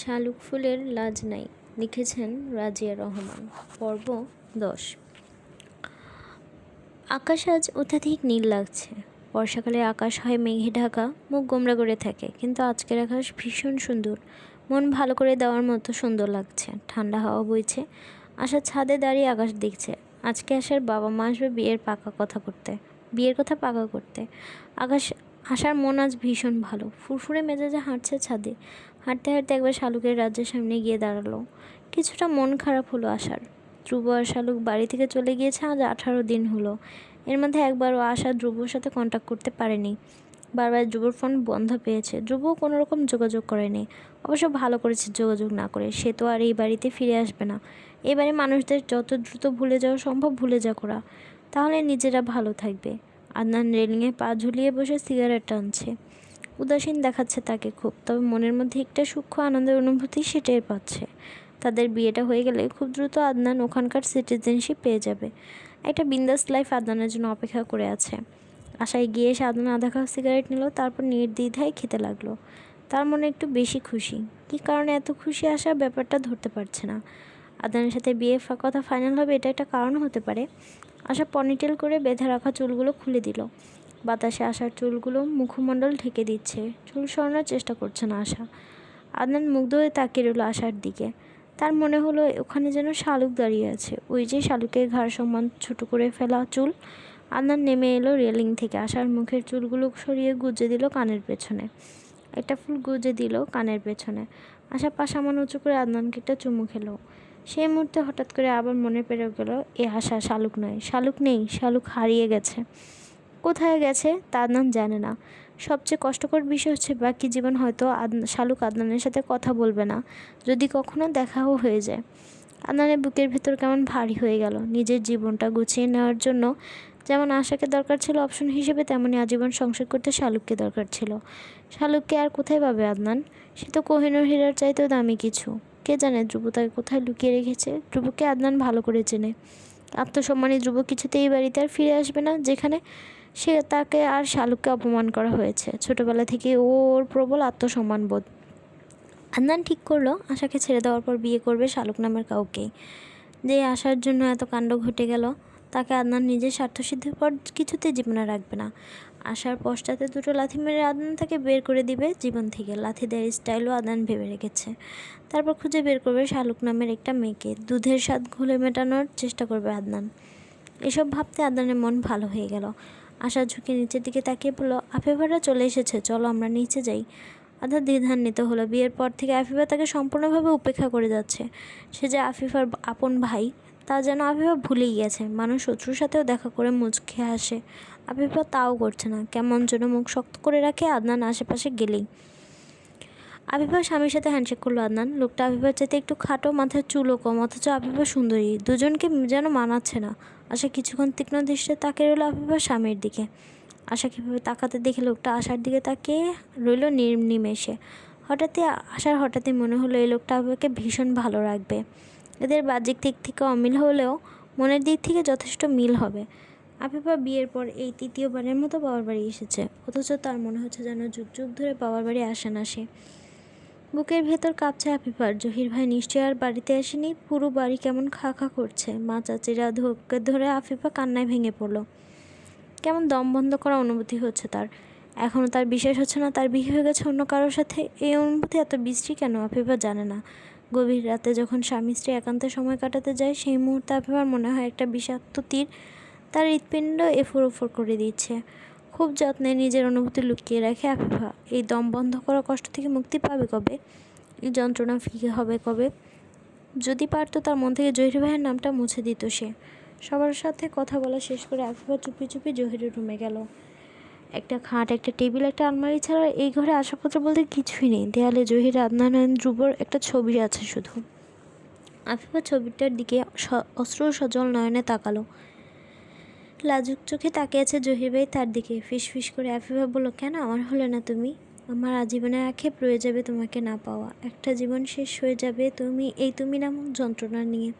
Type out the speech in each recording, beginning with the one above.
শালুক ফুলের লাজ নাই, লিখেছেন রাজিয়া রহমান। পর্ব দশ। আকাশ আজ অত্যাধিক নীল লাগছে। বর্ষাকালে আকাশ হয় মেঘে ঢাকা, মুখ গোমরা করে থাকে। কিন্তু আজকের আকাশ ভীষণ সুন্দর। মন ভালো করে দেওয়ার মতো সুন্দর লাগছে। ঠান্ডা হাওয়া বইছে আশা ছাদে দাঁড়িয়ে আকাশ দেখছে। আজকে আসার বাবা মা আসবে বিয়ের পাকা কথা করতে। বিয়ের কথা পাকা করতে। আকাশ আশার মন আজ ভীষণ ভালো। ফুরফুরে মেজাজে হাঁটছে ছাদে। হাঁটতে হাঁটতে একবার শালুকের রাজ্যের সামনে গিয়ে দাঁড়াল। কিছুটা মন খারাপ হলো আশার। ধ্রুব আর শালুক বাড়ি থেকে চলে গিয়েছে আজ আঠারো দিন হলো। এর মধ্যে একবারও আশা ধ্রুবর সাথে কন্ট্যাক্ট করতে পারেনি। বারবার ধ্রুবর ফোন বন্ধ পেয়েছে। ধ্রুবও কোনো রকম যোগাযোগ করেনি। অবশ্য ভালো করেছে যোগাযোগ না করে। সে তো আর এই বাড়িতে ফিরে আসবে না। এবারে মানুষদের যত দ্রুত ভুলে যাওয়া সম্ভব ভুলে যা করা তাহলে নিজেরা ভালো থাকবে। আদনান রেলিংয়ে পা ঝুলিয়ে বসে সিগারেট টানছে। উদাসীন দেখাচ্ছে তাকে খুব। তবে মনের মধ্যে একটা সূক্ষ্ম আনন্দের অনুভূতি সে টের পাচ্ছে। তাদের বিয়েটা হয়ে গেলে খুব দ্রুত আদনান ওখানকার সিটিজেনশিপ পেয়ে যাবে। একটা বিন্দাস লাইফ আদনানের জন্য অপেক্ষা করে আছে। আশায় গিয়ে এসে আদনান আধা খাওয়া সিগারেট নিল, তারপর নির্দ্বিধায় খেতে লাগল। তার মনে একটু বেশি খুশি। কী কারণে এত খুশি আসা ব্যাপারটা ধরতে পারছে না। আদানের সাথে বিয়ে কথা ফাইনাল হবে, এটা একটা কারণ হতে পারে। আশা পনিটেল করে বেঁধে রাখা চুলগুলো খুলে দিল। বাতাসে আসার চুলগুলো মুখমণ্ডল ঢেকে দিচ্ছে। চুল সরানোর চেষ্টা করছে না আশা। আদনান মুগ্ধ হয়ে তাকিয়ে রইল আশার দিকে। তার মনে হলো ওখানে যেন শালুক দাঁড়িয়ে আছে। ওই যে শালুকের ঘাড় সমান ছোট করে ফেলা চুল। আদনান নেমে এলো রেলিং থেকে। আশার মুখের চুলগুলো সরিয়ে গুজে দিল কানের পেছনে। একটা ফুল গুজে দিল কানের পেছনে। আশা পাশামান উঁচু করে আদনানকে একটা চুমু খেলো। সেই মুহূর্তে হঠাৎ করে আবার মনে পেরে গেল, এ আশা শালুক নয়। শালুক নেই, শালুক হারিয়ে গেছে। কোথায় গেছে তা আদনান জানে না। সবচেয়ে কষ্টকর বিষয় হচ্ছে বাকি জীবন হয়তো শালুক আদনানের সাথে কথা বলবে না, যদি কখনো দেখাও হয়ে যায়। আদনানের বুকের ভিতর কেমন ভারী হয়ে গেল। নিজের জীবনটা গুছিয়ে নেওয়ার জন্য যেমন আশাকে দরকার ছিল অপশন হিসেবে তেমনই আজীবন সংসার করতে শালুককে দরকার ছিল। শালুককে আর কোথায় পাবে আদনান? সে তো কোহিনুর হীরার চাইতেও দামি কিছু। কে জানে ধ্রুব তাকে কোথায় লুকিয়ে রেখেছে? ধ্রুবকে আদনান ভালো করে চেনে। আত্মসম্মানী ধ্রুব কিছুতেই এই বাড়িতে আর ফিরে আসবে না, যেখানে সে তাকে আর শালুককে অপমান করা হয়েছে। ছোটবেলা থেকে ওর প্রবল আত্মসম্মান বোধ। আদনান ঠিক করল, আশাকে ছেড়ে দেওয়ার পর বিয়ে করবে শালুক নামের কাউকেই যে আসার জন্য এত কাণ্ড ঘটে গেল, তাকে আদনান নিজের স্বার্থসিদ্ধির পর কিছুতেই জীবনে রাখবে না। আসার পশ্চাতে দুটো লাথি মেরে আদনান তাকে বের করে দিবে জীবন থেকে। লাথি দেওয়ার স্টাইলও আদনান ভেবে রেখেছে। তারপর খুঁজে বের করবে শালুক নামের একটা মেয়েকে। দুধের স্বাদ ঘুলে মেটানোর চেষ্টা করবে আদনান এসব ভাবতে আদনানের মন ভালো হয়ে গেল। আশা ঝুঁকে নিচের দিকে তাকিয়ে বলল, আফিফারা চলে এসেছে, চলো আমরা নিচে যাই। আধা দ্বিধান্বিত হলো। বিয়ের পর থেকে আফিফা তাকে সম্পূর্ণভাবে উপেক্ষা করে যাচ্ছে। সে যে আফিফার আপন ভাই, তা যেন আফিফা ভুলেই গেছে। মানুষ শত্রুর সাথেও দেখা করে মুচকে হাসে। আফিফা তাও করছে না, কেমন যেন মুখ শক্ত করে রাখে আদনান আশেপাশে গেলেই। আফিফা স্বামীর সাথে হ্যান্ডশেক করল আদনান। লোকটা আফিফার চাইতে একটু খাটো মাথার চুলও কম, অথচ আফিফা সুন্দরী। দুজনকে যেন মানাচ্ছে না। আশা কিছুক্ষণ তীক্ষ্ণ দৃষ্টিতে তাকিয়ে রইল আফিফার স্বামীর দিকে। আশা কীভাবে তাকাতে দেখে লোকটা আশার দিকে তাকিয়ে রইল নিমেষে। হঠাৎই আশার হঠাৎই মনে হলো এই লোকটা আফিফাকে ভীষণ ভালো রাখবে। এদের বাহ্যিক দিক থেকে অমিল হলেও মনের দিক থেকে যথেষ্ট মিল হবে। আফিফা বিয়ের পর এই তৃতীয়বারের মতো বাবার বাড়ি এসেছে। অথচ তার মনে হচ্ছে যেন যুগ যুগ ধরে বাবার বাড়ি আসে না সে। বুকের ভেতর কাঁপছে আফিফার জহির ভাই নিশ্চয় আর বাড়িতে আসেনি। পুরো বাড়ি কেমন খা খা করছে। মা, চাচিরা ধোপকে ধরে আফিফা কান্নায় ভেঙে পড়ল। কেমন দম বন্ধ করা অনুভূতি হচ্ছে তার। এখনও তার বিশ্বাস হচ্ছে না, তার বিয়ে হয়ে গেছে অন্য কারোর সাথে। এই অনুভূতি এত বিশ্রী কেন, আফিফা জানে না। গভীর রাতে যখন স্বামী স্ত্রী একান্তে সময় কাটাতে যায়, সেই মুহূর্তে আফিফার মনে হয় একটা বিষাক্ত তীর তার হৃৎপিণ্ড এফোর ওফোর করে দিচ্ছে। খুব যত্নে নিজের অনুভূতি লুকিয়ে রাখে আফিফা। এই দম বন্ধ করা কষ্ট থেকে মুক্তি পাবে কবে? এই যন্ত্রণা ফিকে হবে কবে? যদি পারতো তার মন থেকে জহির ভাইয়ের নামটা মুছে দিত সে। সবার সাথে কথা বলা শেষ করে আফিফা চুপি চুপি জহিরের রুমে গেল। একটা খাট, একটা টেবিল, একটা আলমারি ছাড়া এই ঘরে আসবাবপত্র বলতে কিছুই নেই। দেয়ালে জহির, আদনান আর ধ্রুবর একটা ছবি আছে শুধু। আফিফা ছবিটার দিকে অশ্রু সজল নয়নে তাকালো। লাজুক চোখে তাকিয়ে আছে জহির ভাই তার দিকে। ফিস ফিস করে, আফিফা বলল, কেন? আমার হলে না তুমি? আমার আজীবনের আক্ষেপ রয়ে যাবে তোমাকে না পাওয়া। একটা জীবন শেষ হয়ে যাবে তুমি, এই তুমি নামক যন্ত্রণা নিয়ে।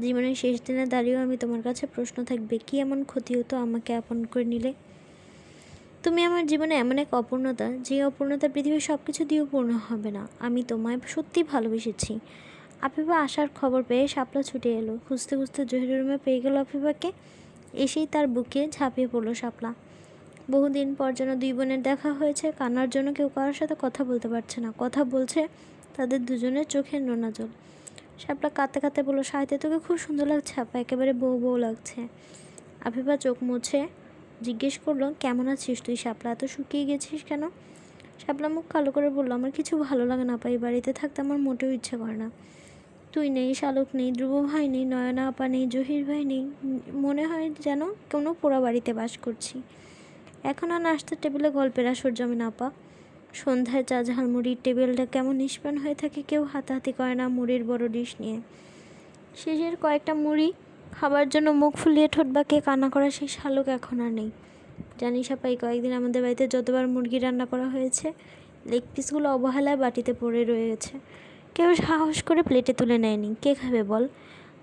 জীবনের শেষ দিনে দাঁড়িয়েও আমি তোমার কাছে প্রশ্ন থাকবে, কি এমন ক্ষতি হতো আমাকে আপন করে নিলে? তুমি আমার জীবনে এমন এক অপূর্ণতা, যে অপূর্ণতা পৃথিবীর সব কিছু দিয়েও পূর্ণ হবে না। আমি তোমায় সত্যি ভালোবেসেছি। আফিফা আসার খবর পেয়ে শাপলা ছুটে এলো। খুঁজতে খুঁজতে জহির রুমে পেয়ে গেল আফিফাকে। এসেই তার বুকে ঝাঁপিয়ে পড়ল শাপলা। বহুদিন পর যেন দুই বোনের দেখা হয়েছে, কান্নার জন্য কেউ কারোর সাথে কথা বলতে পারছে না। কথা বলছে তাদের দুজনের চোখের নোনা জল। শাপলা কাঁদতে কাঁদতে বলল সাহিত্যে তোকে খুব সুন্দর লাগছে, আপা, একেবারে বউ বউ লাগছে। আফিফা চোখ মুছে জিজ্ঞেস করল, কেমন আছিস তুই শাপলা? এত শুকিয়ে গেছিস কেন? শাপলা মুখ কালো করে বলল, আমার কিছু ভালো লাগে না পাই বাড়িতে থাকতে আমার মোটেও ইচ্ছে করে না। তুই নেই, শালক নেই ধ্রুব ভাই নেই, নয়না আপা নেই জহির ভাই নেই মনে হয় যেন কোনো পোড়া বাড়িতে বাস করছি। এখন আর নাস্তার টেবিলে গল্পের আসর জমে না আপা। সন্ধ্যায় চা ঝাল মুড়ির টেবিলটা কেমন নিষ্পান হয়ে থাকে কেউ হাতাহাতি করে না মুড়ির বড় ডিশ নিয়ে। শেষের কয়েকটা মুড়ি খাবার জন্য মুখ ফুলিয়ে ঠোঁট বাঁকিয়ে কান্না করা সেই শালক এখন আর নেই। জানিস আপা এই কয়েকদিন আমাদের বাড়িতে যতবার মুরগি রান্না করা হয়েছে, লেগ পিসগুলো অবহেলায় বাটিতে পড়ে রয়ে গেছে কেউ সাহস করে প্লেটে তুলে নেয়নি। কে খাবে বল?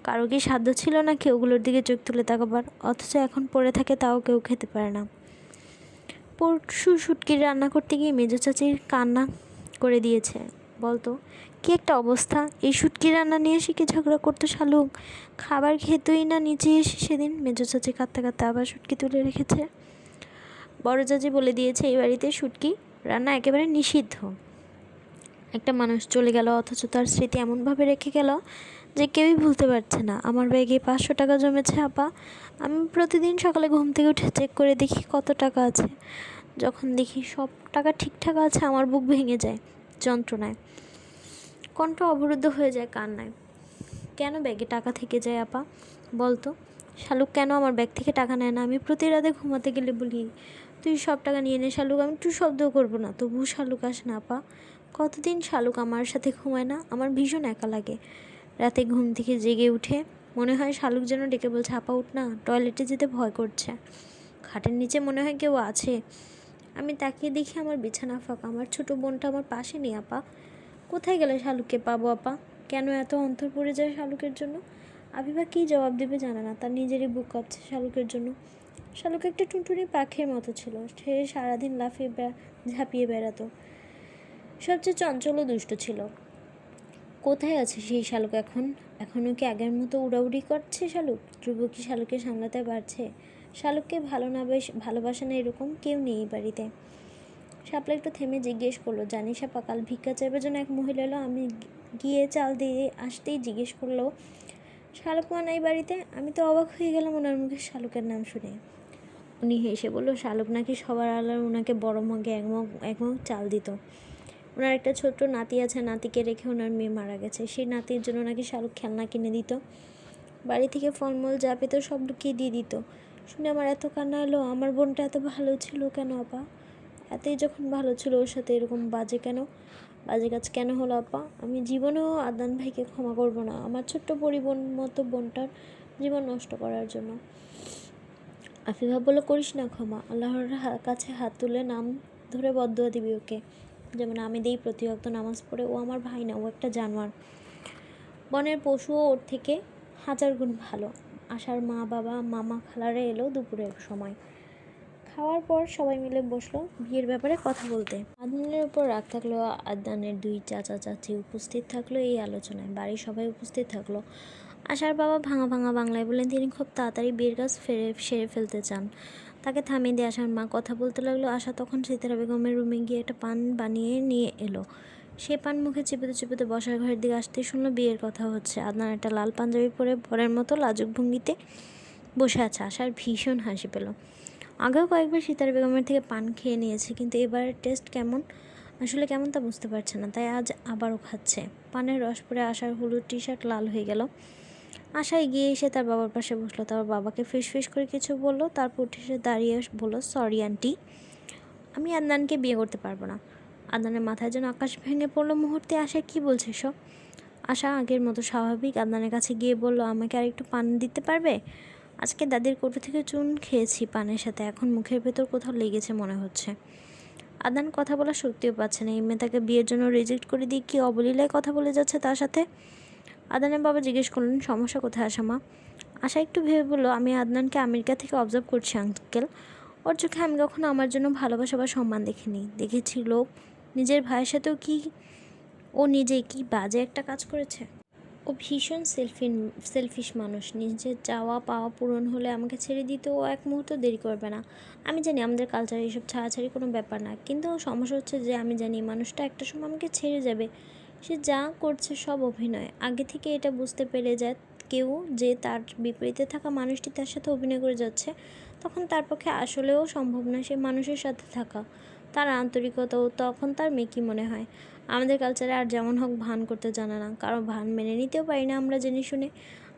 কারও কি সাধ্য ছিল না কেউ ওগুলোর দিকে চোখ তুলে তাকাবার? অথচ এখন পড়ে থাকে তাও কেউ খেতে পারে না। পরশু শুটকি রান্না করতে গিয়ে মেজো চাচির কান্না করে দিয়েছে। বলতো, কি একটা অবস্থা? এই শুটকি রান্না নিয়ে এসে কি ঝগড়া করতো শালুক খাবার খেতই না নিচে এসে সেদিন? মেজো চাচি কাঁদতে কাঁদতে আবার শুটকি তুলে রেখেছে। বড় চাচি বলে দিয়েছে, এই বাড়িতে শুটকি রান্না একেবারে নিষিদ্ধ। একটা মানুষ চলে গেল, অথচ তার স্মৃতি এমনভাবে রেখে গেল যে কেউই ভুলতে পারছে না। আমার ব্যাগে পাঁচশো টাকা জমেছে, আপা। আমি প্রতিদিন সকালে ঘুম থেকে উঠে চেক করে দেখি কত টাকা আছে। যখন দেখি সব টাকা ঠিকঠাক আছে, আমার বুক ভেঙে যায় যন্ত্রণায়। কণ্ঠ অবরুদ্ধ হয়ে যায় কান্নায়। কেন ব্যাগে টাকা থেকে যায়, আপা? বলতো, শালুক, কেন আমার ব্যাগ থেকে টাকা নেয় না? আমি প্রতি রাতে ঘুমাতে গেলে বলি, তুই সব টাকা নিয়ে নে, শালুক। আমি একটু শব্দও করব না। তবু শালুক আসে না, আপা। কতদিন শালুক আমার সাথে ঘুমায় না? আমার ভীষণ একা লাগে। রাতে ঘুম থেকে জেগে উঠে মনে হয় শালুক যেন ডেকে বলছে, আপা, উঠ না, টয়লেটে যেতে ভয় করছে। খাটের নিচে মনে হয় কেউ আছে। আমি তাকিয়ে দেখি আমার বিছানা ফাঁকা। আমার ছোটো বোনটা আমার পাশে নেই, আপা। কোথায় গেলে শালুককে পাবো, আপা? কেন এত অন্তর পড়ে যায় শালুকের জন্য? আবিবা কী জবাব দেবে জানে না। তার নিজেরই বুক কাঁপছে শালুকের জন্য। শালুক একটা টুনটুনি পাখির মতো ছিল। সে সারাদিন লাফিয়ে ঝাঁপিয়ে বেড়াতো। সবচেয়ে চঞ্চল ও দুষ্ট ছিল। কোথায় আছে সেই শালুক এখন? এখনও কি আগের মতো উড়াউড়ি করছে শালুক? ধ্রুব কি শালুককে সামলাতে পারছে? শালুককে ভালো না বেশ, ভালোবাসে না এরকম কেউ নেই বাড়িতে। শাপলা একটু থেমে জিজ্ঞেস করল জানি আপা, কাল ভিক্ষা চাইবার জন্য এক মহিলা এলো? আমি গিয়ে চাল দিয়ে আসতেই জিজ্ঞেস করল, শালুক নাই বাড়িতে? আমি তো অবাক হয়ে গেলাম ওনার মুখে শালুকের নাম শুনে। উনি হেসে বলল, শালুক নাকি সবার আলার ওনাকে বড় মগে এক মগ এক মগ চাল দিত। ওনার একটা ছোট্ট নাতি আছে, নাতিকে রেখে ওনার মেয়ে মারা গেছে। সেই নাতির জন্য নাকি শাহরুখ খেলনা কিনে দিত। বাড়ি থেকে ফলমূল যা পেত সব লুকিয়ে দিয়ে দিত। শুনে আমার এত কান্না এলো, আমার বোনটা এত ভালো ছিল কেন আপা? এতই যখন ভালো ছিল ওর সাথে এরকম বাজে কেন? বাজে কাজ কেন হলো আপা? আমি জীবনেও আদান ভাইকে ক্ষমা করব না, আমার ছোট্ট পরিবোন মতো বোনটার জীবন নষ্ট করার জন্য। আফিফা বলে করিস না ক্ষমা, আল্লাহর কাছে হাত তুলে নাম ধরে বদুয়া দিবি ওকে। যেমন আমি দেই প্রতি ওয়াক্ত নামাজ পড়ে, ও আমার ভাই না, ও একটা জানোয়ার। বনের পশুও ওর থেকে হাজার গুণ ভালো। আশার মা, বাবা, মামা, খালারা এলো দুপুরের সময়। খাওয়ার পর সবাই মিলে বসল বিয়ের ব্যাপারে কথা বলতে। আদনানের উপর রাগ থাকল, আদনানের দুই চাচা চাচি উপস্থিত থাকল এই আলোচনায়। বাড়ির সবাই উপস্থিত থাকল। আশার বাবা ভাঙা ভাঙা বাংলায় বলেন তিনি খুব তাড়াতাড়ি বিয়ের কাজ ফেরে, সেরে ফেলতে চান। তাকে থামিয়ে দিয়ে আশার মা কথা বলতে লাগল। আশা তখন সিতারা বেগমের রুমে গিয়ে একটা পান বানিয়ে নিয়ে এলো। সে পান মুখে চিপেতে চিপেতে বসার ঘরের দিকে আসতেই শুনলো, বিয়ের কথা হচ্ছে। আদনান একটা লাল পাঞ্জাবি পরে পরের মতো লাজুক ভঙ্গিতে বসে আছে। আশার ভীষণ হাসি পেল। আগেও কয়েকবার সিতারা বেগমের থেকে পান খেয়ে নিয়েছে, কিন্তু এবারের টেস্ট কেমন, আসলে কেমন তা বুঝতে পারছে না। তাই আজ আবারও খাচ্ছে। পানের রস পরে আশার হলুদ টি শার্ট লাল হয়ে গেল। আশা এগিয়ে এসে তার বাবার পাশে বসল। তার বাবাকে ফিস ফিস করে কিছু বলল। তারপর উঠে এসে দাঁড়িয়ে বলল সরি আন্টি আমি আদনানকে বিয়ে করতে পারব না। আদনানের মাথায় যেন আকাশ ভেঙে পড়ল মুহূর্তে। আশা, কি বলছে সব আশা আগের মতো স্বাভাবিক আদনানের কাছে গিয়ে বলল, আমাকে আর একটু পান দিতে পারবে? আজকে দাদির কোটো থেকে চুন খেয়েছি পানের সাথে। এখন মুখের ভেতর কোথাও লেগেছে মনে হচ্ছে। আদান কথা বলা সত্যিও পাচ্ছে না। এই মেয়ে তাকে বিয়ের জন্য রিজেক্ট করে দিয়ে কি অবলীলায় কথা বলে যাচ্ছে তার সাথে? আদানের বাবা জিজ্ঞেস করলেন, সমস্যা কোথায় আসা মা আশা একটু ভেবে বলল, আমি আদনানকে আমেরিকা থেকে অবজার্ভ করছি আঙ্কেল ওর চোখে আমি কখনো আমার জন্য ভালোবাসা বা সম্মান দেখিনি। দেখেছি লোক, নিজের ভাইয়ের সাথেও কি, ও নিজে কি বাজে একটা কাজ করেছে? ও ভীষণ সেলফি সেলফিশ মানুষ। নিজের চাওয়া পাওয়া পূরণ হলে আমাকে ছেড়ে দিতে ও এক মুহূর্ত দেরি করবে না। আমি জানি আমাদের কালচারে এইসব ছাড়াছাড়ি কোনো ব্যাপার না, কিন্তু সমস্যা হচ্ছে যে আমি জানি মানুষটা একটা সময় আমাকে ছেড়ে যাবে। সে যা করছে সব অভিনয়। আগে থেকে এটা বুঝতে পেরে যায় কেউ যে তার বিপরীতে থাকা মানুষটি তার সাথে অভিনয় করে যাচ্ছে, তখন তার পক্ষে আসলেও সম্ভব নয় সে মানুষের সাথে থাকা। তার আন্তরিকতাও তখন তার মেকি মনে হয়। আমাদের কালচারে আর যেমন হোক ভান করতে জানা না, কারও ভান মেনে নিতেও পারি না আমরা জেনে শুনে।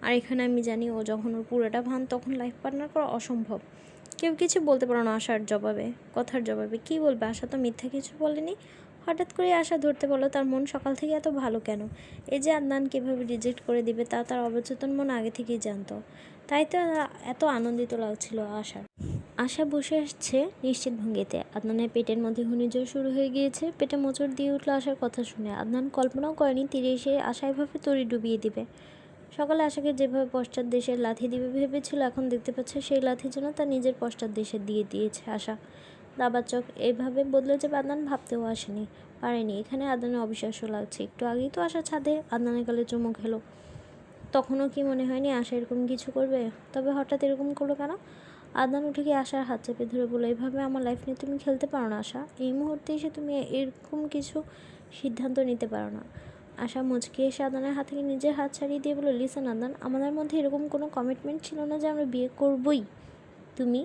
আর এখানে আমি জানি ও যখন ওর পুরোটা ভান, তখন লাইফ পার্টনার করা অসম্ভব। কেউ কিছু বলতে পারো না আশার জবাবে, কথার জবাবে। কি বলবে? আশা তো মিথ্যা কিছু বলেনি। হঠাৎ করে আশা ধরতে বলো তার মন সকাল থেকে এত ভালো কেন? এই যে আদনান কীভাবে রিজেক্ট করে দিবে তা তার অবচেতন মন আগে থেকেই জানতো। তাই তো এত আনন্দিত লাগছিল আশার আশা বসে আসছে নিশ্চিত ভঙ্গিতে। আদনানের পেটের মধ্যে ঘূর্ণিঝড় শুরু হয়ে গিয়েছে। পেটে মোচড় দিয়ে উঠল আশার কথা শুনে। আদনান কল্পনাও করেনি তীরে এসে আশা এভাবে তরি ডুবিয়ে দিবে। সকালে আশাকে যেভাবে পশ্চাৎ দেশের লাথি দিবে ভেবেছিল, এখন দেখতে পাচ্ছে সেই লাথি যেন তার নিজের পশ্চাৎ দেশে দিয়ে দিয়েছে আশা। দাবার চোখ এইভাবে বদলে যে আদনান ভাবতেও আসেনি, পারেনি। এখানে আদনানের অবিশ্বাস্য লাগছে। একটু আগেই তো আশা ছাদে আদনানের গালে চুমু খেলো। তখনও কি মনে হয়নি আশা এরকম কিছু করবে? তবে হঠাৎ এরকম করল কেন? আদনান উঠে গিয়ে আশার হাত চেপে ধরে বলো এভাবে আমার লাইফ নিয়ে তুমি খেলতে পারো না আশা। এই মুহূর্তে এসে তুমি এরকম কিছু সিদ্ধান্ত নিতে পারো না। আশা মুচকি এসে আদানের হাত থেকে নিজের হাত ছাড়িয়ে দিয়ে বলো লিসেন আদান, আমাদের মধ্যে এরকম কোনো কমিটমেন্ট ছিল না যে আমরা বিয়ে করবই। তুমি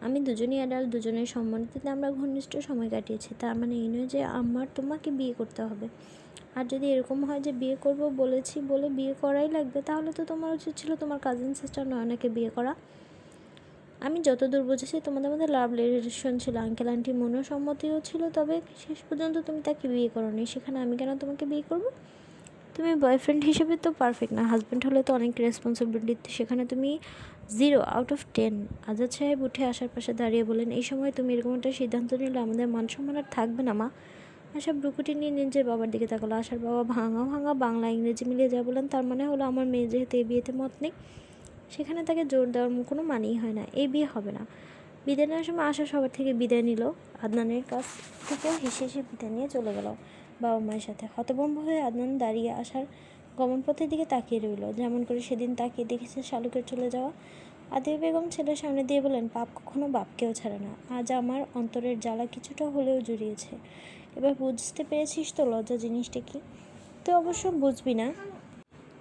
আমি দুজনেই অ্যাডাল্ট দুজনের সম্মানিতে আমরা ঘনিষ্ঠ সময় কাটিয়েছি। তার মানে এই নয় যে আমার তোমাকে বিয়ে করতে হবে। আর যদি এরকম হয় যে বিয়ে করব বলেছি, বলে বিয়ে করাই লাগবে, তাহলে তো তোমার উচিত ছিল তোমার কাজিন সিস্টার নয়নাকে বিয়ে করা। আমি যতদূর বুঝেছি, তোমাদের মধ্যে লাভ রিলেশন ছিল আঙ্কেল আন্টি মনেও সম্মতিও ছিল, তবে শেষ পর্যন্ত তুমি তাকে বিয়ে করোনি। সেখানে আমি কেন তোমাকে বিয়ে করব? তুমি বয়ফ্রেন্ড হিসেবে তো পারফেক্ট না হাজব্যান্ড হলে তো অনেক রেসপন্সিবিলিটি সেখানে তুমি zero out of ten Azad সাহেব উঠে আসার পাশে দাঁড়িয়ে বলেন এই সময় তুমি এরকম একটা সিদ্ধান্ত নিলে আমাদের মান সম্মান আর থাকবে না মা। আশা ব্রুকুটি নিয়ে নিজের বাবার দিকে তাকালো। আশার বাবা ভাঙা ভাঙা বাংলা ইংরেজি মিলিয়ে যা বলেন তার মানে হলো আমার মেয়ে যেহেতু এই বিয়েতে মত নেই, সেখানে তাকে জোর দেওয়ার কোনো মানেই হয় না। এই বিয়ে হবে না। বিদায় নেওয়ার সময় আশা সবার থেকে বিদায় নিল। আদনানের কাছ থেকে হেসে হেসে বিদায় নিয়ে চলে গেল। বাবা মায়ের সাথে। হতভম্ব হয়ে আদনান দাঁড়িয়ে আসার গমনপথের দিকে তাকিয়ে রইল। যেমন করে সেদিন তাকিয়ে দেখেছে শালুকের চলে যাওয়া। আদিয়া বেগম ছেলের সামনে দিয়ে বলেন পাপ কখনো বাপকেও ছাড়ে না। আজ আমার অন্তরের জ্বালা কিছুটা হলেও জুড়িয়েছে। এবার বুঝতে পেরেছিস তো লজ্জা জিনিসটা কি? তুই অবশ্য বুঝবি না।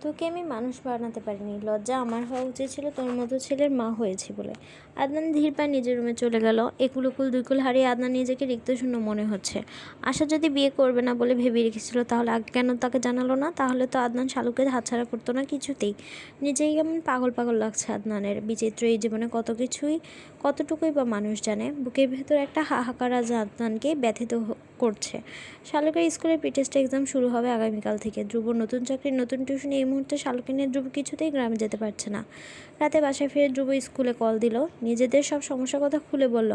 তোকে আমি মানুষ বানাতে পারিনি। লজ্জা আমার হওয়া উচিত ছিল তোর মতো ছেলের মা হয়েছি বলে। আদনান ধীর পায়ে নিজের রুমে চলে গেল। একুল একুলুকুল দুইকুল হারিয়ে আদনান নিজেকে রিক্ত শূন্য মনে হচ্ছে। আশা যদি বিয়ে করবে না বলে ভেবে রেখেছিল, তাহলে আগে কেন তাকে জানালো না? তাহলে তো আদনান শালুকে হাতছাড়া করতো না কিছুতেই। নিজেই কেমন পাগল পাগল লাগছে আদনানের। বিচিত্র এই জীবনে কত কিছুই, কতটুকুই বা মানুষ জানে। বুকের ভেতর একটা হাহাকার আজ আদনানকে ব্যথিত করছে। শালুকের স্কুলের পিটেস্ট এক্সাম শুরু হবে আগামীকাল থেকে। ধ্রুব নতুন চাকরির নতুন টিউশন এই মুহূর্তে শালুকে নিয়ে ধ্রুব কিছুতেই গ্রামে যেতে পারছে না। রাতে বাসায় ফিরে ধ্রুব স্কুলে কল দিল। নিজেদের সব সমস্যার কথা খুলে বলল।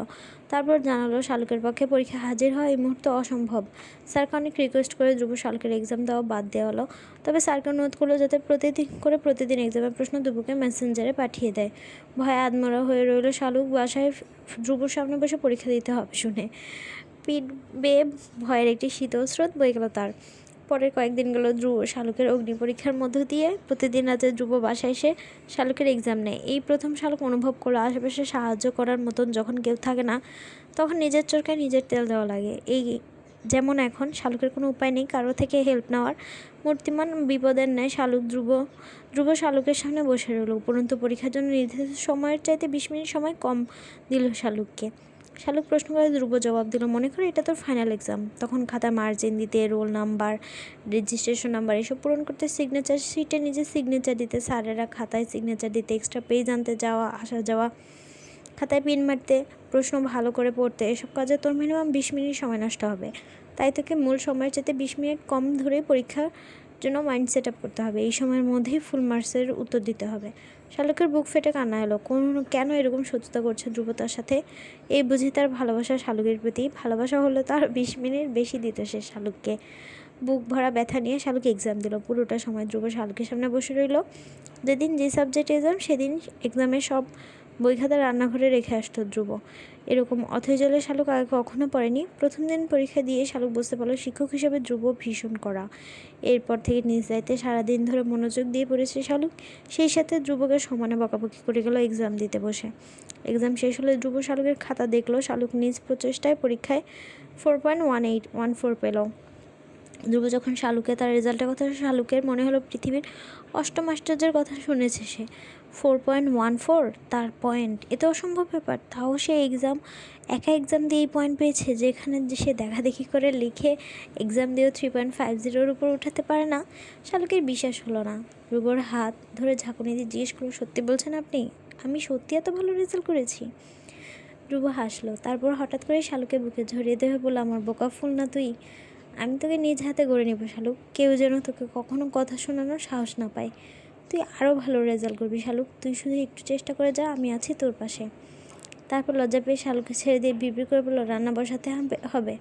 তারপর জানালো, শালুকের পক্ষে পরীক্ষা হাজির হওয়া এই মুহূর্তে অসম্ভব। স্যারকে অনেক রিকোয়েস্ট করে ধ্রুব শালুকের এক্সাম দেওয়া বাদ দেওয়া হলো তবে স্যারকে অনুরোধ করল যাতে প্রতিদিন, করে প্রতিদিন এক্সামের প্রশ্ন ধ্রুবকে মেসেঞ্জারে পাঠিয়ে দেয়। ভয়ে আদমরা হয়ে রইল শালুক। বাসায় ধ্রুবর সামনে বসে পরীক্ষা দিতে হবে শুনে। পিঠ বেয়ে ভয়ের একটি শীতল স্রোত বয়ে গেল তার। পরের কয়েকদিন গেল ধ্রুব শালুকের অগ্নি পরীক্ষার মধ্য দিয়ে। প্রতিদিন রাতে ধ্রুব বাসায় এসে শালুকের এক্সাম নেয়। এই প্রথম শালুক অনুভব করল আশেপাশে সাহায্য করার মতন যখন কেউ থাকে না, তখন নিজের চোরকে নিজের তেল দেওয়া লাগে। এই যেমন এখন, শালুকের কোনো উপায় নেই কারও থেকে হেল্প নেওয়ার। মূর্তিমান বিপদের ন্যায় শালুক ধ্রুব ধ্রুব শালুকের সামনে বসে রইল। উপরন্তু পরীক্ষার জন্য নির্ধারিত সময়ের চাইতে বিশ মিনিট সময় কম দিল শালুককে। শালুক প্রশ্ন করে ধ্রুব জবাব দিল, মনে করে এটা তোর ফাইনাল এক্সাম তখন খাতা মার্জিন দিতে রোল নাম্বার রেজিস্ট্রেশন নাম্বার এসব পূরণ করতে সিগনেচার সিটে নিজে সিগনেচার দিতে, স্যারেরা খাতায় সিগনেচার দিতে এক্সট্রা পেজ আনতে যাওয়া, আসা যাওয়া, খাতায় পিন মারতে, প্রশ্ন ভালো করে পড়তে, এসব কাজে তোর মিনিমাম বিশ মিনিট সময় নষ্ট হবে। তাই তোকে মূল সময়ের চাইতে বিশ মিনিট কম ধরে পরীক্ষার জন্য মাইন্ড সেট আপ করতে হবে। এই সময়ের মধ্যেই ফুল মার্কসের উত্তর দিতে হবে। শালকের বুক ফেটে কান্না এলো। কোন, কেন এরকম সত্যতা করছে ধ্রুবতার সাথে? এই বুঝি তার ভালোবাসা শালুকের প্রতি। ভালোবাসা হলে তার বিশ মিনিট বেশি দিত সে শালুককে। বুক ভরা ব্যথা নিয়ে শালুক এক্সাম দিল। পুরোটা সময় ধ্রুব শালুকের সামনে বসে রইল। যেদিন যে সাবজেক্ট এক্সাম সেদিন এক্সামের সব বই খাতা রান্নাঘরে রেখে আসতো ধ্রুব। এরকম অথৈ জলে শালুক আগে কখনো পড়েনি। প্রথম দিন পরীক্ষা দিয়ে শালুক বুঝতে পারল শিক্ষক হিসেবে ধ্রুব ভীষণ করা এরপর থেকে নিজ দায়িত্বে সারাদিন ধরে মনোযোগ দিয়ে পড়েছে শালুক। সেই সাথে ধ্রুবকে সমানে বকাবকি করে গেল এক্সাম দিতে বসে। এক্সাম শেষ হলে ধ্রুব শালুকের খাতা দেখল। শালুক নিজ প্রচেষ্টায় পরীক্ষায় four point one eight one four পেল। ধ্রুব যখন শালুকে তার রেজাল্টের কথা, শালুকের মনে হলো পৃথিবীর অষ্টম আশ্চর্যের কথা শুনেছে সে। ফোর পয়েন্ট ওয়ান ফোর, তার পয়েন্ট এ তো অসম্ভব ব্যাপার। তাও সে এক্সাম একা এক্সাম দিয়ে এই পয়েন্ট পেয়েছে, যেখানে যে সে দেখাদেখি করে লিখে এক্সাম দিয়েও থ্রি পয়েন্ট ফাইভ জিরোর উপর উঠাতে পারে না, শালুকের বিশ্বাস হলো না। ধ্রুবর হাত ধরে ঝাঁকুনি দিয়ে জিজ্ঞেস করল সত্যি বলছেন আপনি? আমি সত্যি এত ভালো রেজাল্ট করেছি? ধ্রুব হাসলো। তারপর হঠাৎ করে শালুকে বুকে ঝরিয়ে দেবে বলে আমার বোকা ফুল না তুই? আমি তোকে নিজ হাতে গড়ে নেব, শালুক। কেউ যেন তোকে কখনো কথা শোনানোর সাহস না পায়। তুই আরও ভালো রেজাল্ট করবি। শালুক, তুই শুধু একটু চেষ্টা করে যা, আমি আছি তোর পাশে। তারপর লজ্জা পেয়ে শালুকে ছেড়ে দিয়ে বিড়বিড় করে বলল, রান্না বসাতে হবে- হবে।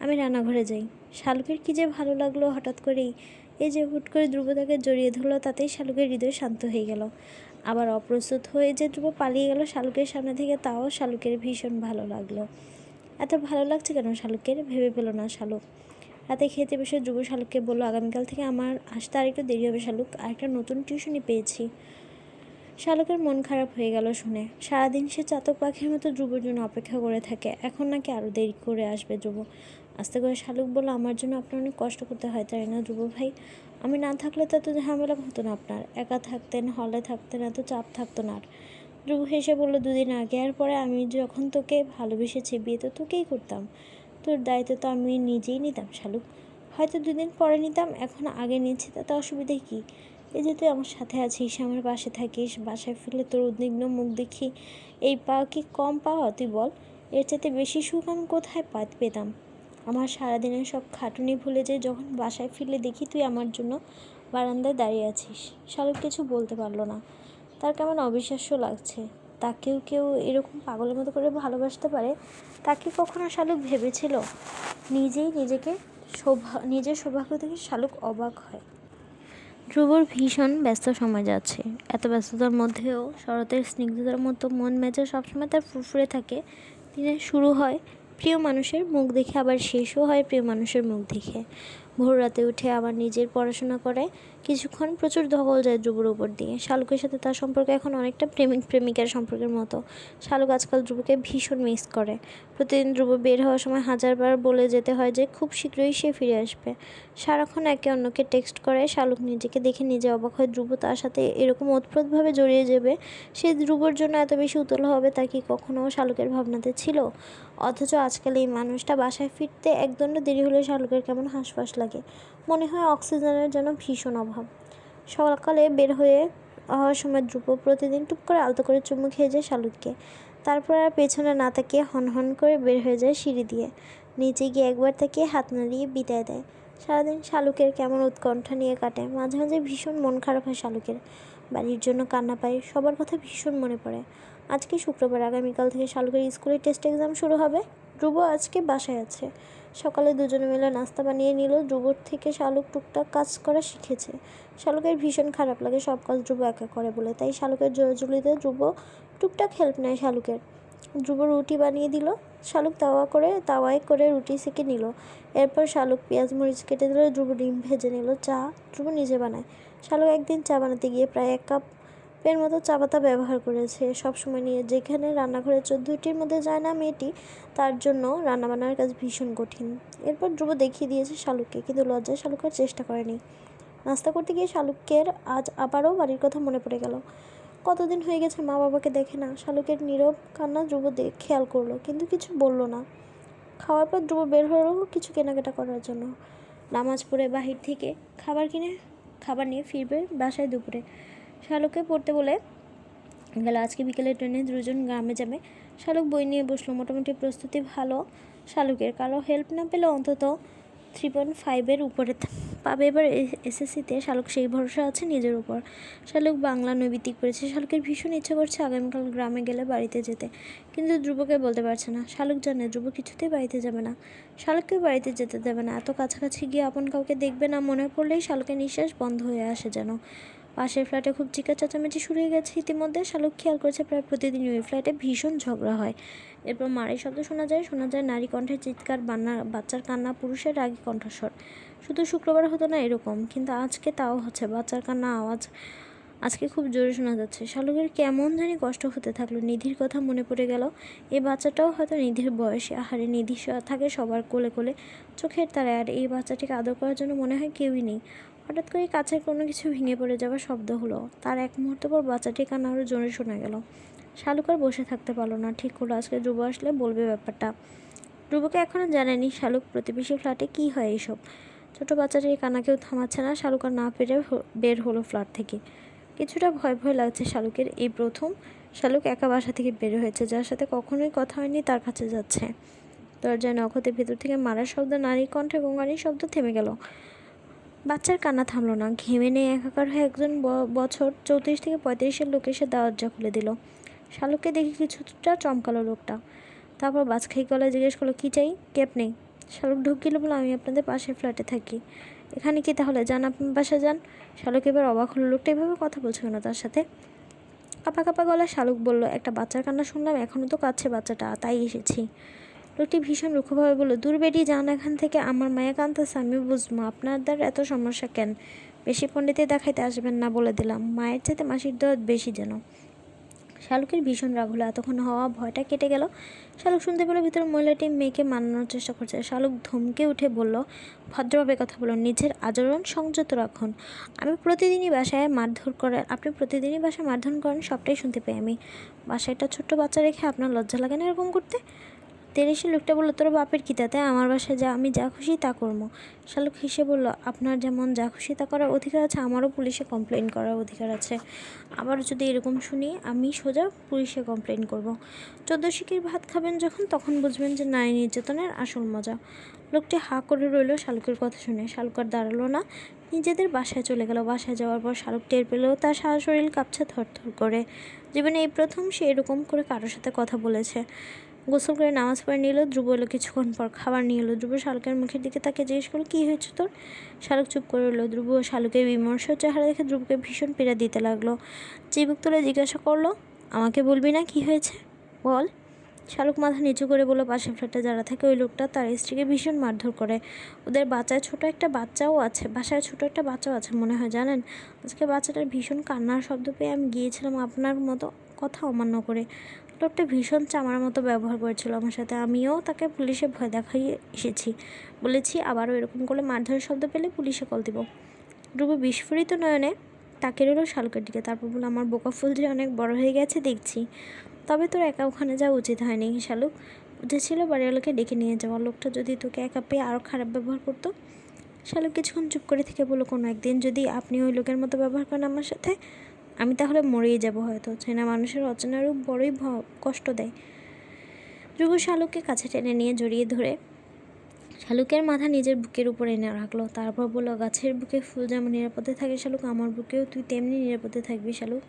আমি রান্নাঘরে যাই। শালুকের কী যে ভালো লাগল হঠাৎ করেই। এই যে হুট করে ধ্রুব তাকে জড়িয়ে ধরলো, তাতেই শালুকের হৃদয় শান্ত হয়ে গেল। আবার অপ্রস্তুত হয়ে যে ধ্রুব পালিয়ে গেল শালুকের সামনে থেকে, তাও শালুকের ভীষণ ভালো লাগল। এত ভালো লাগছে কেন শালুকের? ভেবে পেল না শালুক। রাতে খেতে বসে যুব শালুককে বলল, আগামীকাল থেকে আমার আসতে আরেকটু দেরি হবে শালুক। আর একটা নতুন টিউশনি পেয়েছি। শালুকের মন খারাপ হয়ে গেল শুনে। সারাদিন সে চাতক পাখির মতো ধ্রুবর জন্য অপেক্ষা করে থাকে। এখন নাকি আরও দেরি করে আসবে ধ্রুব আস্তে করে শালুক বলল, আমার জন্য আপনার অনেক কষ্ট করতে হয়, তাই না যুব ভাই? আমি না থাকলে তো এত ঝামেলা হতো না আপনার। একা থাকতেন, হলে থাকতেন, এত চাপ থাকতো না আর। ধ্রুব হেসে বলল, দুদিন আগে। আর পরে আমি যখন তোকে ভালোবেসেছি, বিয়ে তো তোকেই করতাম। তোর দায়িত্ব তো আমি নিজেই নিতাম, শালুক। হয়তো দুদিন পরে নিতাম, এখন আগে নিচ্ছি, তাতে অসুবিধা কী? এই যে তুই আমার সাথে আছিস, আমার পাশে থাকিস, বাসায় ফিরলে তোর উদ্বিগ্ন মুখ দেখি, এই পাওয়া কি কম পাওয়া? তুই বল, এর চাইতে বেশি সুখ আমি কোথায় পাত পেতাম? আমার সারাদিনের সব খাটুনি ভুলে যে যখন বাসায় ফিরলে দেখি তুই আমার জন্য বারান্দায় দাঁড়িয়ে আছিস। শালুক কিছু বলতে পারল না। তার কেমন অবিশ্বাস্য লাগছে। তাকেও কেউ এরকম পাগলের মতো করে ভালোবাসতে পারে, তাকে কখনো শালুক ভেবেছিল? নিজেই নিজেকে সৌভা নিজের সৌভাগ্য থেকে শালুক অবাক হয়। ধ্রুবর ভীষণ ব্যস্ত সময় যাচ্ছে। এত ব্যস্ততার মধ্যেও শরতের স্নিগ্ধতার মতো মন মেজাজ সবসময় তার ফুরফুরে থাকে। দিনের শুরু হয় প্রিয় মানুষের মুখ দেখে, আবার শেষও হয় প্রিয় মানুষের মুখ দেখে। ভোর রাতে উঠে আবার নিজের পড়াশোনা করে। কিছুক্ষণ প্রচুর ধকল যায় ধ্রুবর উপর দিয়ে। শালুকের সাথে তার সম্পর্ক এখন অনেকটা প্রেমিক, প্রেমিকার সম্পর্কের মতো। শালুক আজকাল ধ্রুবকে ভীষণ মিস করে। প্রতিদিন ধ্রুব বের হওয়ার সময় হাজারবার বলে যেতে হয় যে, খুব শীঘ্রই সে ফিরে আসবে। সারাক্ষণ একে অন্যকে টেক্সট করে, শালুক নিজেকে দেখে নিজে অবাক হয় ধ্রুব তার সাথে এরকম ওতপ্রোতভাবে জড়িয়ে যাবে। সে ধ্রুবর জন্য এত বেশি উতল হবে তা কি কখনো শালুকের ভাবনাতে ছিল? অথচ আজকাল এই মানুষটা বাসায় ফিরতে একদণ্ড দেরি হলে শালুকের কেমন হাঁসফাঁস লাগে। মনে হয় অক্সিজেনের জন্য ভীষণ অভাব। সকালে বের হয়ে হওয়ার সময় ধ্রুব প্রতিদিন টুপ করে আলতো করে চুমু খেয়ে যায় শালুককে। তারপর আর পেছনে না তাকিয়ে হন হন করে বের হয়ে যায় সিঁড়ি দিয়ে। নিচে গিয়ে একবার তাকিয়ে হাত নাড়িয়ে বিদায় দেয়। সারাদিন শালুকের কেমন উৎকণ্ঠা নিয়ে কাটে। মাঝে মাঝে ভীষণ মন খারাপ হয় শালুকের। বাড়ির জন্য কান্না পায়, সবার কথা ভীষণ মনে পড়ে। আজকে শুক্রবার, আগামীকাল থেকে শালুকের স্কুলের টেস্ট এক্সাম শুরু হবে। ধ্রুব আজকে বাসায় আছে। সকালে দুজনে মিলে নাস্তা বানিয়ে নিল। ধ্রুবর থেকে শালুক টুকটাক কাজ করা শিখেছে। শালুকের ভীষণ খারাপ লাগে সব কাজ ধ্রুব একা করে বলে। তাই শালুকের জোরাজুলিতে ধ্রুব টুকটাক হেল্প নেয় শালুকের। ধ্রুব রুটি বানিয়ে দিল। শালুক তাওয়া করে, তাওয়ায় করে রুটি সেকে নিল। এরপর শালুক পেঁয়াজ, মরিচ কেটে দিল। ধ্রুব ডিম ভেজে নিল। চা ধ্রুব নিজে বানায়। শালুক একদিন চা বানাতে গিয়ে প্রায় এক কাপ এর মতো চা পাতা ব্যবহার করেছে। সব সময় নিয়ে যেখানে রান্নাঘরে চোদ্দোটির মধ্যে যায় না মেয়েটি, তার জন্য রান্নাবান্নার কাজ ভীষণ কঠিন। এরপর ধ্রুব দেখিয়ে দিয়েছে শালুককে, কিন্তু লজ্জায় শালুক আর চেষ্টা করেনি। নাস্তা করতে গিয়ে শালুকের আজ আবারও বাড়ির কথা মনে পড়ে গেল। কতদিন হয়ে গেছে মা বাবাকে দেখে না। শালুকের নীরব কান্না ধ্রুব খেয়াল করল, কিন্তু কিছু বলল না। খাওয়ার পর ধ্রুব বের হলো কিছু কেনাকাটা করার জন্য। নামাজ পড়ে বাহির থেকে খাবার কিনে খাবার নিয়ে ফিরবে বাসায় দুপুরে। শালুককে পড়তে বলে, গেল, আজকে বিকেলে ট্রেনে দুজন গ্রামে যাবে। শালুক বই নিয়ে বসল। মোটামুটি প্রস্তুতি ভালো শালুকের। কারও হেল্প না পেলে অন্তত থ্রি পয়েন্ট ফাইভের উপরে পাবে। এবার এসএসসিতে শালুক সেই ভরসা আছে নিজের উপর। শালুক বাংলা নৈবিত্তিক পড়েছে। শালুকের ভীষণ ইচ্ছা করছে আগামীকাল গ্রামে গেলে বাড়িতে যেতে। কিন্তু ধ্রুবকে বলতে পারছে না। শালুক জানে ধ্রুব কিছুতেই বাড়িতে যাবে না। শালুককেও বাড়িতে যেতে দেবে না। এত কাছাকাছি গিয়ে আপন কাউকে দেখবে না মনে পড়লেই শালুকের নিঃশ্বাস বন্ধ হয়ে আসে যেন। পাশের ফ্ল্যাটে খুব চিকা চেঁচামেচি শুরু হয়ে গেছে। ইতিমধ্যে শালুক খেয়াল করেছে, প্রায় প্রতিদিনই ওই ফ্ল্যাটে ভীষণ ঝগড়া হয়। এরপর মারের শব্দ শোনা যায় শোনা যায় নারী কণ্ঠের চিৎকার, বান্না, বাচ্চার কান্না, পুরুষের রাগী কণ্ঠস্বর। শুধু শুক্রবার হতো না এরকম, কিন্তু আজকে তাও হচ্ছে। বাচ্চার কান্না আওয়াজ আজকে খুব জোরে শোনা যাচ্ছে। শালুকের কেমন জানি কষ্ট হতে থাকল, নিধির কথা মনে পড়ে গেল। এই বাচ্চাটাও হয়তো নিধির বয়সে, আহারে নিধি থাকে সবার কোলে কোলে। চোখের তারায়, আর এই বাচ্চাটিকে আদর করার জন্য মনে হয় কেউই নেই। হঠাৎ করে কাছের কোনো কিছু ভেঙে পড়ে যাওয়ার শব্দ হলো। তার এক মুহূর্ত পর বাচ্চাটির কান্না আরও জোরে শোনা গেল। শালুক আর বসে থাকতে পারল না। ঠিক হলো, আজকে ধ্রুব আসলে বলবে ব্যাপারটা। ধ্রুবকে এখনও জানেনি শালুক প্রতিবেশী ফ্ল্যাটে কী হয় এইসব ছোট বাচ্চাটির কান্না কেউ থামাচ্ছে না। শালুক আর না পেরে বের হলো ফ্ল্যাট থেকে। কিছুটা ভয় ভয় লাগছে শালুকের। এই প্রথম শালুক একা বাসা থেকে বের হয়েছে, যার সাথে কখনোই কথা হয়নি, তার কাছে যাচ্ছে। দরজায় নখতে ভেতর থেকে মারার শব্দ নারী কণ্ঠে গঙ্গানির শব্দ থেমে গেল। বাচ্চার কান্না থামলো না। ঘেমে নিয়ে একাকার হয়ে একজন বছর চৌত্রিশ থেকে পঁয়ত্রিশের লোক এসে দরজা খুলে দিল। শালুককে দেখে কিছুটা চমকালো লোকটা। তারপর বাজখাই গলায় জিজ্ঞেস করল, কী চাই? ক্যাপ নেই? শালুক ঢুকিল বলে, আমি আপনাদের পাশের ফ্ল্যাটে থাকি। এখানে কি তাহলে যান? আপনার বাসা যান? শালুক এবার অবাক হলো, লোকটা এভাবে কথা বলছে কেন তার সাথে? কাপা কাপা গলায় শালুক বলল, একটা বাচ্চার কান্না শুনলাম এখনও তো কাঁদছে বাচ্চাটা, তাই এসেছি। লোকটি ভীষণ রুক্ষভাবে বলল, দূর বেরিয়ে যান এখান থেকে। আমার মায়া কান্তাছে আমি বুঝব আপনাদের এত সমস্যা কেন? বেশি পণ্ডিতে দেখাইতে আসবেন না বলে দিলাম। মায়ের চাইতে মাসির দরদ বেশি যেন। শালুকের ভীষণ রাগ হলো। এতক্ষণ হওয়া ভয়টা কেটে গেল। শালুক শুনতে পেল ভিতরে মহিলাটি মেয়েকে মানানোর চেষ্টা করছে। শালুক ধমকে উঠে বলল, ভদ্রভাবে কথা বলুন নিজের আচরণ সংযত রাখুন। আমি প্রতিদিনই বাসায় মারধর করে, আপনি প্রতিদিনই বাসায় মারধর করেন, সবটাই শুনতে পাই আমি। বাসায় একটা ছোট্ট বাচ্চা রেখে আপনার লজ্জা লাগে না এরকম করতে? তেরেশি লোকটা বলল, তোর বাপের কি তাতে আমার বাসায় যা, আমি যা খুশি তা করব। শালুক হেসে বলল, আপনার যেমন যা খুশি তা করার অধিকার আছে, আমারও পুলিশে কমপ্লেন করার অধিকার আছে। আবার যদি এরকম শুনি, আমি সোজা পুলিশে কমপ্লেন করব। চোদ্দ শিকির ভাত খাবেন যখন, তখন বুঝবেন যে নারী নির্যাতনের আসল মজা। লোকটি হা করে রইল শালুকের কথা শুনে। শালুক আর দাঁড়াল না, নিজেদের বাসায় চলে গেল। বাসায় যাওয়ার পর শালুক টের পেলেও তার সারা শরীর কাঁপছে থরথর করে। জীবনে এই প্রথম সে এরকম করে কারোর সাথে কথা বলেছে। গোসল করে নামাজ পড়ে নিল, ধ্রুব এলো কিছুক্ষণ পর খাবার নিয়ে এলো। ধ্রুব শালুকের মুখের দিকে তাকে জিজ্ঞেস করল, কী হয়েছে তোর? শালুক চুপ করে রইল। ধ্রুব শালুকের বিমর্ষ চেহারা দেখে ধ্রুবকে ভীষণ পীড়া দিতে লাগল। চিবুক তুলে জিজ্ঞাসা করল, আমাকে বলবি না কি হয়েছে? বল। শালুক মাথা নিচু করে বলল পাশে ফ্ল্যাটে যারা থাকে ওই লোকটা তার স্ত্রীকে ভীষণ মারধর করে। ওদের বাচ্চায় ছোট একটা বাচ্চাও আছে, বাসায় ছোট একটা বাচ্চাও আছে মনে হয়, জানেন? আজকে বাচ্চাটার ভীষণ কান্নার শব্দ পেয়ে আমি গিয়েছিলাম আপনার মতো কথা অমান্য করে। লোকটা ভীষণ চামার মতো ব্যবহার করেছিল আমার সাথে। আমিও তাকে পুলিশে ভয় দেখাইয়ে এসেছি। বলেছি, আবারও এরকম করলে মারধরের শব্দ পেলে পুলিশে কল দিব। ধ্রুব বিস্ফোরিত নয়নে তাকে রইল শালুকের দিকে তারপর বলল, আমার বোকা ফুল যে অনেক বড় হয়ে গেছে, দেখছি। তবে তোর একা ওখানে যাওয়া উচিত হয়নি, শালুক। বুঝেছিল বাড়িওয়ালাকে ডেকে নিয়ে যাওয়া। লোকটা যদি তোকে একা পেয়ে আরও খারাপ ব্যবহার করতো? শালুক কিছুক্ষণ চুপ করে থেকে বলল, কোনো একদিন যদি আপনি ওই লোকের মতো ব্যবহার করেন আমার সাথে আমি তাহলে মরেই যাব হয়তো। চেনা মানুষের অচেনা রূপ বড়ই কষ্ট দেয়। ধ্রুব শালুককে কাছে টেনে নিয়ে জড়িয়ে ধরে শালুকের মাথা নিজের বুকের উপর এনে রাখল। তারপর বলল, গাছের বুকে ফুল যেমন নিরাপদে থাকে শালুক, আমার বুকেও তুই তেমনি নিরাপদে থাকবি শালুক।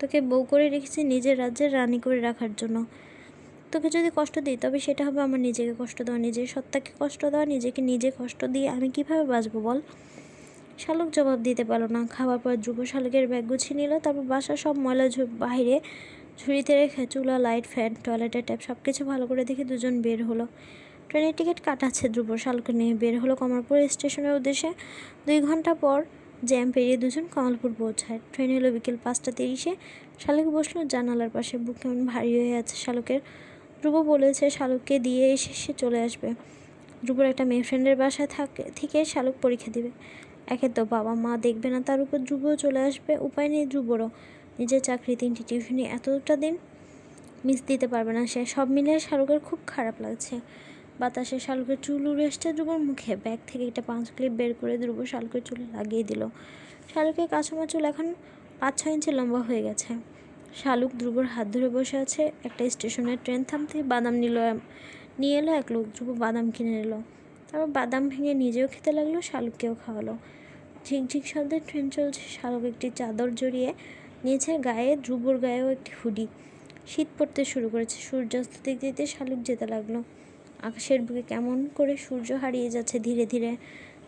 তোকে বউ করে রেখেছি নিজের রাজ্যের রানী করে রাখার জন্য। তোকে যদি কষ্ট দিই, তবে সেটা হবে আমার নিজেকে কষ্ট দেওয়া, নিজের সত্তাকে কষ্ট দেওয়া, নিজেকে নিজে কষ্ট দিয়ে আমি কীভাবে বাঁচবো বল? শালুক জবাব দিতে পারল না। খাবার পর ধ্রুব শালুকের ব্যাগ গুছিয়ে নিল, তারপর বাসার সব ময়লা বাইরে ঝুড়িতে রেখে চুলা, লাইট, ফ্যান, টয়লেটের ট্যাপ সব কিছু ভালো করে দেখে দুজন বের হলো। ট্রেনের টিকিট কাটাচ্ছে ধ্রুব শালুকে নিয়ে। বের হলো কমলপুর স্টেশনের উদ্দেশ্যে। দুই ঘণ্টা পর জ্যাম পেরিয়ে দুজন কমলপুর পৌঁছায়। ট্রেন হলো বিকেল পাঁচটা তিরিশে। শালুক বসল জানালার পাশে। বুক কেমন ভারী হয়ে আছে শালুকের। ধ্রুব বলেছে, শালুককে দিয়ে এসে সে চলে আসবে। ধ্রুবর একটা মেয়ে ফ্রেন্ডের বাসায় থাকে, থেকে শালুক পরীক্ষা দিবে। একে তো বাবা মা দেখবে না, তার উপর ধ্রুবও চলে আসবে, উপায় নেই ধ্রুবরও নিজের চাকরি তিনটি টিউশনি এতটা দিন মিস দিতে পারবে না সে। সব মিলিয়ে শালুকের খুব খারাপ লাগছে। বাতাসে শালুকের চুল উড়ে এসছে ধ্রুবর মুখে। ব্যাগ থেকে একটা পাঁচ ক্লিপ বের করে ধ্রুব শালুকের চুলে লাগিয়ে দিল। শালুকের কাঁচামা চুল এখন পাঁচ ছয় ইঞ্চি লম্বা হয়ে গেছে। শালুক ধ্রুবর হাত ধরে বসে আছে, একটা স্টেশনের ট্রেন থামতে বাদাম নিল নিয়ে এলো এক লোক। ধ্রুব বাদাম কিনে নিল। তারপর বাদাম ভেঙে নিজেও খেতে লাগল শালুককেও খাওয়ালো। ঝিকঝিক শব্দে ট্রেন চলছে। শালুক একটি চাদর জড়িয়ে নিয়েছে গায়ে, ধ্রুবর গায়েও একটি হুডি। শীত পড়তে শুরু করেছে। সূর্যাস্ত দিক দিতে শালুক যেতে লাগল। আকাশের বুকে কেমন করে সূর্য হারিয়ে যাচ্ছে ধীরে ধীরে।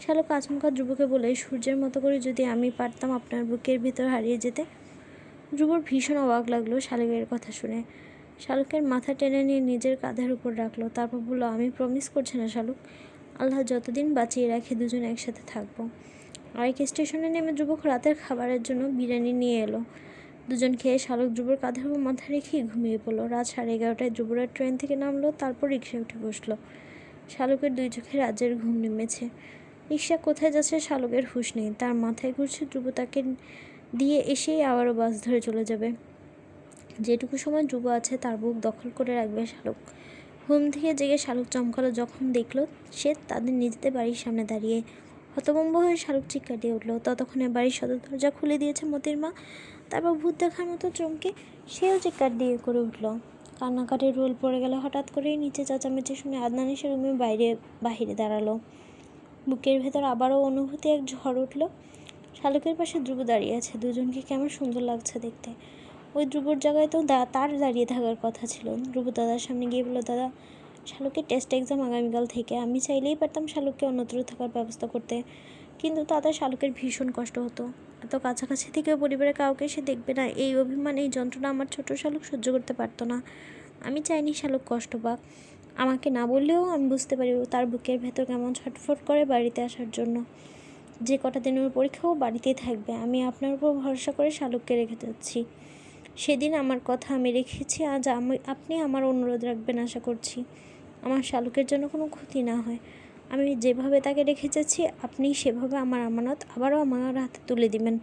শালুক আচমকা ধ্রুবকে বলে, সূর্যের মতো করে যদি আমি পারতাম আপনার বুকের ভিতর হারিয়ে যেতে? ধ্রুবর ভীষণ অবাক লাগল শালুকের কথা শুনে। শালুকের মাথা টেনে নিয়ে নিজের কাঁধের উপর রাখল। তারপর বলল, আমি প্রমিস করছি না শালুক। আল্লাহ যতদিন বাঁচিয়ে রাখে, দুজন একসাথে থাকব। আরেক স্টেশনে নেমে যুবক রাতের খাবারের জন্য বিরিয়ানি নিয়ে এলো। দুজন খেয়ে শালক যুবর কাঁধের উপর মাথা রেখেই ঘুমিয়ে পড়ল। রাত সাড়ে এগারোটায় যুবরা ট্রেন থেকে নামলো, তারপর রিক্সায় উঠে বসল। শালকের দুই চোখে রাজ্যের ঘুম নেমেছে। রিক্সা কোথায় যাচ্ছে শালকের হুঁশ নেই। তার মাথায় ঘুরছে ধ্রুব তাকে দিয়ে এসেই আবারও বাস ধরে চলে যাবে। যেটুকু সময় ধ্রুব আছে, তার বুক দখল করে রাখবে শালক। ঘুম থেকে জেগে শালুক চমকালো যখন দেখল, সে তাদের নিজেদের বাড়ির সামনে দাঁড়িয়ে হতভম্ব হয়ে শালুক চিৎকার দিয়ে উঠল। ততক্ষণে বাড়ির সদর দরজা খুলে দিয়েছে মতির মা। তারপর ভূত দেখার মতো চমকে সেও চিৎকার দিয়ে করে উঠল। কান্নাকাটির রোল পড়ে গেল হঠাৎ করেই নিচে চেঁচামেচি শুনে আদনান এসে রুমে বাইরে, বাহিরে দাঁড়াল। বুকের ভেতর আবারও অনুভূতি এক ঝড় উঠল। শালুকের পাশে ধ্রুব দাঁড়িয়ে আছে। দুজনকে কেমন সুন্দর লাগছে দেখতে। ওই ধ্রুবর জায়গায় তো তার দাঁড়িয়ে থাকার কথা ছিল। ধ্রুব দাদার সামনে গিয়ে বলল, দাদা শালুকের টেস্ট এক্সাম আগামীকাল থেকে। আমি চাইলেই পারতাম শালুককে অন্যত্র থাকার ব্যবস্থা করতে। কিন্তু তাতে শালুকের ভীষণ কষ্ট হতো। এত কাছাকাছি থেকে পরিবারের কাউকে সে দেখবে না, এই অভিমান, এই যন্ত্রণা আমার ছোট শালুক সহ্য করতে পারতো না। আমি চাইনি শালুক কষ্ট পাক। আমাকে না বললেও আমি বুঝতে পারি তার বুকের ভেতর কেমন ছটফট করে বাড়িতে আসার জন্য। যে কটা দিনের পরীক্ষাও বাড়িতেই থাকবে। আমি আপনার উপর ভরসা করে শালুককে রেখে যাচ্ছি। সেদিন আমার কথা আমি রেখেছি, আজ আমি, আপনি আমার অনুরোধ রাখবেন আশা করছি। আমার শালুকের জন্য কোনো ক্ষতি না হয়। আমি যেভাবে তাকে রেখে যাচ্ছি, আপনি সেভাবে আমার আমানত আবারও আমার হাতে তুলে দিবেন।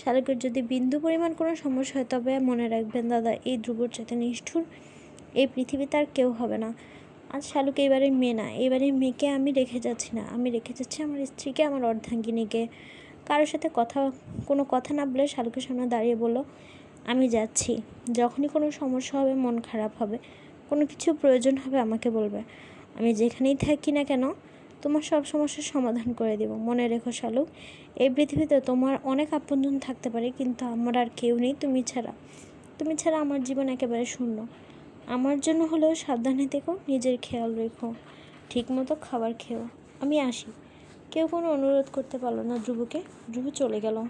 শালুকের যদি বিন্দু পরিমাণ কোনো সমস্যা হয়, তবে মনে রাখবেন, দাদা, এই ধ্রুবর চেতে নিষ্ঠুর, এই পৃথিবীতে আর কেউ হবে না। আজ শালুক এবারে মেয়ে না এবারে মেয়েকে আমি রেখে যাচ্ছি না। আমি রেখে যাচ্ছি আমার স্ত্রীকে, আমার অর্ধাঙ্গিনীকে। কারোর সাথে কথা, কোনো কথা না বলে শালুকের সামনে দাঁড়িয়ে বলল, আমি যাচ্ছি। যখনই কোনো সমস্যা হবে, মন খারাপ হবে। কোনো কিছু প্রয়োজন হবে আমাকে বলবে। আমি যেখানেই থাকি না কেন, তোমার সব সমস্যার সমাধান করে দেব। মনে রেখো শালুক, এই পৃথিবীতে তোমার অনেক আপনজন থাকতে পারে, কিন্তু আমার আর কেউ নেই তুমি ছাড়া। তুমি ছাড়া আমার জীবন একেবারে শূন্য। আমার জন্য হলেও সাবধানে থেকো, নিজের খেয়াল রেখো। ঠিকমতো খাবার খেও। আমি আসি। কেউ কোনো অনুরোধ করতে পারল না ধ্রুবকে। ধ্রুব চলে গেল।